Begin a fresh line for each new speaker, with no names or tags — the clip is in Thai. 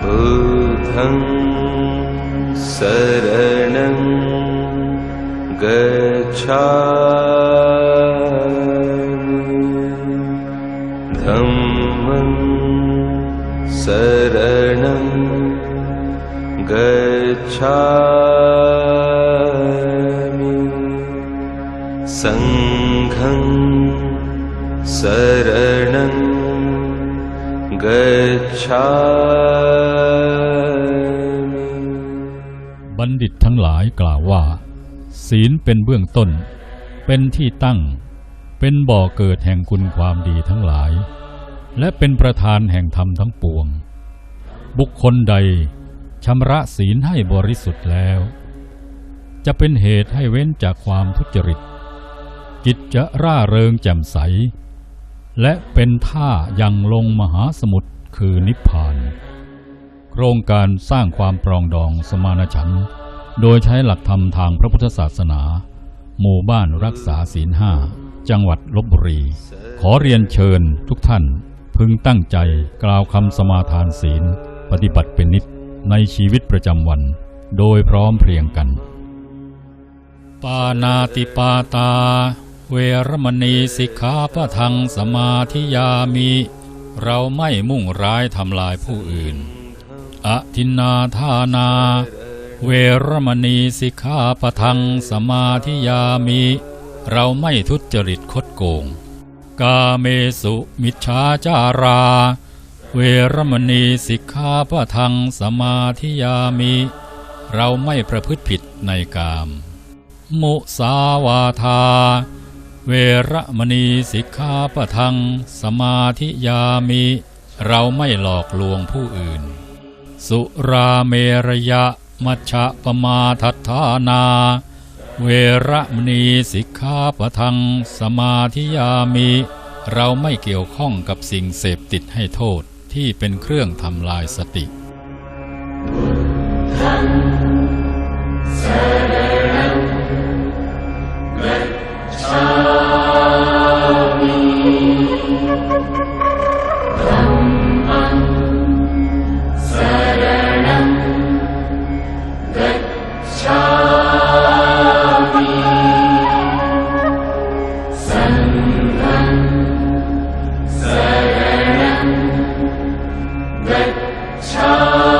बुद्धं शरणं गच्छामि। धम्मं शरणं गच्छामि। सङ्घं शरणं गच्छामि
บัณฑิตทั้งหลายกล่าวว่า ศีลเป็นเบื้องต้น เป็นที่ตั้ง เป็นบ่อเกิดแห่งคุณความดีทั้งหลาย และเป็นประธานแห่งธรรมทั้งปวง บุคคลใดชำระศีลให้บริสุทธิ์แล้ว จะเป็นเหตุให้เว้นจากความทุจริต จิตจะร่าเริงแจ่มใส และเป็นท่ายังลงมหาสมุทรคือนิพพาน โครงการสร้างความปรองดองสมานฉันท์โดยใช้หลักธรรมทางพระพุทธศาสนา หมู่บ้านรักษาศีลห้าจังหวัดลบบุรี ขอเรียนเชิญทุกท่าน พึงตั้งใจกล่าวคำสมาทานศีล ปฏิบัติเป็นนิจในชีวิตประจำวัน โดยพร้อมเพรียงกัน ปานาติปาตา เวรมณีสิกขาปะทังสมาธิยามิ เราไม่มุ่งร้ายทำลายผู้อื่น อทินนาทานา เวรมณีสิกขาปะทังสมาธิยามิ เราไม่ทุจริตคดโกง กาเมสุมิจฉาจารา เวรมณีสิกขาปะทังสมาธิยามิ เราไม่ประพฤติผิดในกาม มุสาวาทา เวระมณีสิกขาปะทัง สมาธิยามิ เราไม่หลอกลวงผู้อื่น สุราเมรยะมัชฌะปมาทัฏฐานา เวระมณีสิกขาปะทัง สมาธิยามิ เราไม่เกี่ยวข้องกับสิ่งเสพติดให้โทษที่เป็นเครื่องทำลายสติ
참.